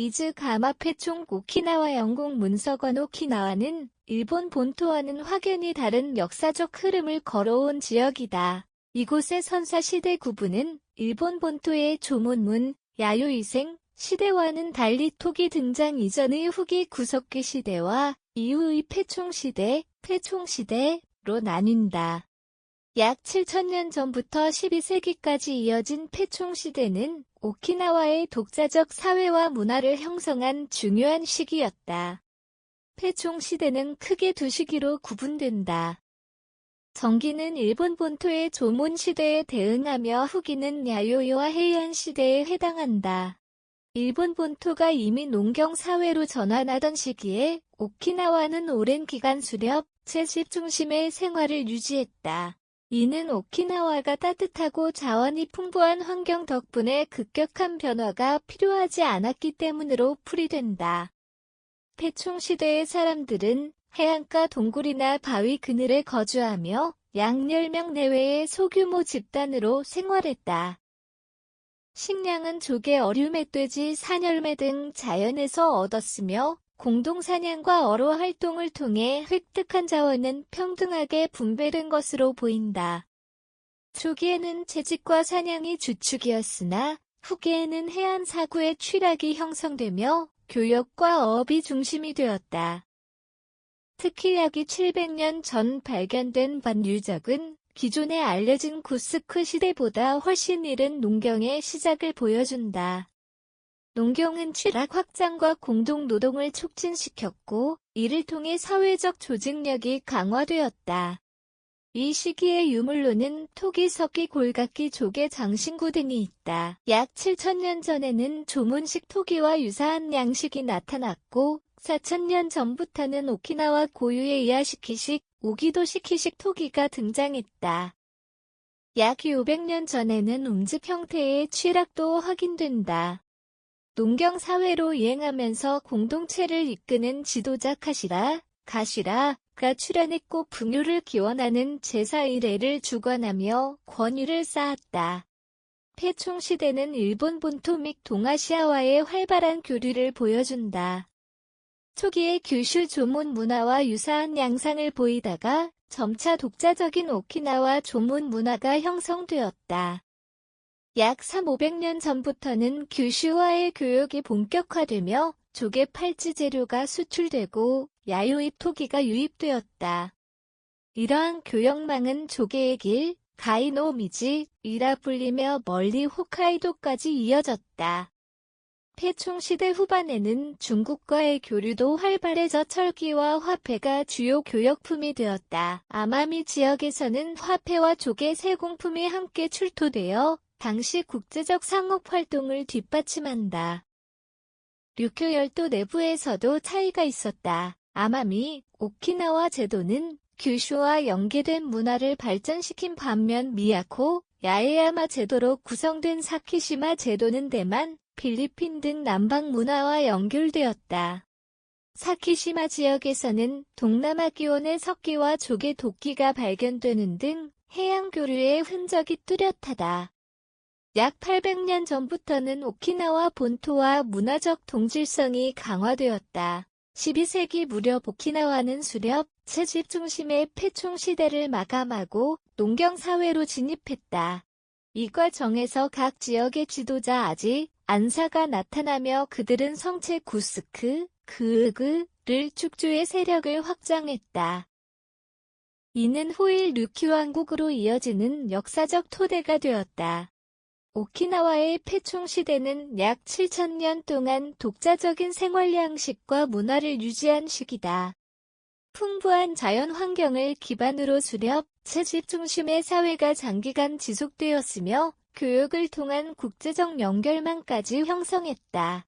미즈 가마페총 오키나와 영국 문서관 오키나와는 일본 본토와는 확연히 다른 역사적 흐름을 걸어온 지역이다. 이곳의 선사시대 구분은 일본 본토의 조문문, 야요이생 시대와는 달리 토기 등장 이전의 후기 구석기 시대와 이후의 패총시대, 패총시대로 나뉜다. 약 7천년 전부터 12세기까지 이어진 패총시대는 오키나와의 독자적 사회와 문화를 형성한 중요한 시기였다. 패총 시대는 크게 두 시기로 구분된다. 정기는 일본 본토의 조몬 시대에 대응하며 후기는 야요이와 헤이안 시대에 해당한다. 일본 본토가 이미 농경 사회로 전환하던 시기에 오키나와는 오랜 기간 수렵, 채집 중심의 생활을 유지했다. 이는 오키나와가 따뜻하고 자원이 풍부한 환경 덕분에 급격한 변화가 필요하지 않았기 때문으로 풀이된다. 패총 시대의 사람들은 해안가 동굴이나 바위 그늘에 거주하며 약 10명 내외의 소규모 집단으로 생활했다. 식량은 조개, 어류, 멧돼지, 산열매 등 자연에서 얻었으며 공동사냥과 어로 활동을 통해 획득한 자원은 평등하게 분배된 것으로 보인다. 초기에는 채집과 사냥이 주축이었으나 후기에는 해안 사구의 취락이 형성되며 교역과 어업이 중심이 되었다. 특히 약이 700년 전 발견된 반유적은 기존에 알려진 구스크 시대보다 훨씬 이른 농경의 시작을 보여준다. 농경은 취락 확장과 공동 노동을 촉진시켰고 이를 통해 사회적 조직력이 강화되었다. 이 시기의 유물로는 토기, 석기, 골각기, 조개, 장신구 등이 있다. 약 7천년 전에는 조문식 토기와 유사한 양식이 나타났고 4천년 전부터는 오키나와 고유의 이하시키식, 오기도시키식 토기가 등장했다. 약 500년 전에는 움집 형태의 취락도 확인된다. 농경 사회로 이행하면서 공동체를 이끄는 지도자 카시라, 가시라 가 출연했고 풍요를 기원하는 제사 의례를 주관하며 권위를 쌓았다. 패총 시대는 일본 본토 및 동아시아와의 활발한 교류를 보여준다. 초기에 규슈 조문 문화와 유사한 양상을 보이다가 점차 독자적인 오키나와 조문 문화가 형성되었다. 약 3, 500년 전부터는 규슈와의 교역이 본격화되며 조개 팔찌 재료가 수출되고 야요입 토기가 유입되었다. 이러한 교역망은 조개의 길, 가이노 미지, 이라 불리며 멀리 홋카이도까지 이어졌다. 패총 시대 후반에는 중국과의 교류도 활발해져 철기와 화폐가 주요 교역품이 되었다. 아마미 지역에서는 화폐와 조개 세공품이 함께 출토되어 당시 국제적 상업 활동을 뒷받침한다. 류큐 열도 내부에서도 차이가 있었다. 아마미, 오키나와 제도는 규슈와 연계된 문화를 발전시킨 반면 미야코, 야에야마 제도로 구성된 사키시마 제도는 대만, 필리핀 등 남방 문화와 연결되었다. 사키시마 지역에서는 동남아 기온의 석기와 조개 도끼가 발견되는 등 해양 교류의 흔적이 뚜렷하다. 약 800년 전부터는 오키나와 본토와 문화적 동질성이 강화되었다. 12세기 무렵 오키나와는 수렵, 채집 중심의 패총 시대를 마감하고 농경 사회로 진입했다. 이 과정에서 각 지역의 지도자 아지, 안사가 나타나며 그들은 성체 구스크, 그으그를 축주의 세력을 확장했다. 이는 후일 류큐 왕국으로 이어지는 역사적 토대가 되었다. 오키나와의 패총 시대는 약 7천년 동안 독자적인 생활 양식과 문화를 유지한 시기다. 풍부한 자연 환경을 기반으로 수렵, 채집 중심의 사회가 장기간 지속되었으며 교육을 통한 국제적 연결망까지 형성했다.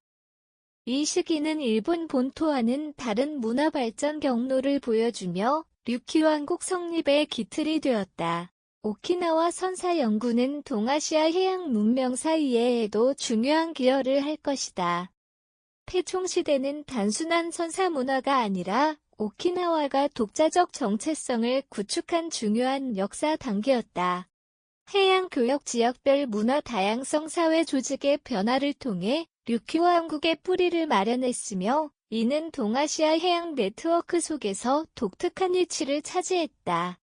이 시기는 일본 본토와는 다른 문화 발전 경로를 보여주며 류키 왕국 성립의 기틀이 되었다. 오키나와 선사 연구는 동아시아 해양 문명 사이에도 중요한 기여를 할 것이다. 패총 시대는 단순한 선사 문화가 아니라 오키나와가 독자적 정체성을 구축한 중요한 역사 단계였다. 해양 교역 지역별 문화 다양성 사회 조직의 변화를 통해 류큐 왕국의 뿌리를 마련했으며 이는 동아시아 해양 네트워크 속에서 독특한 위치를 차지했다.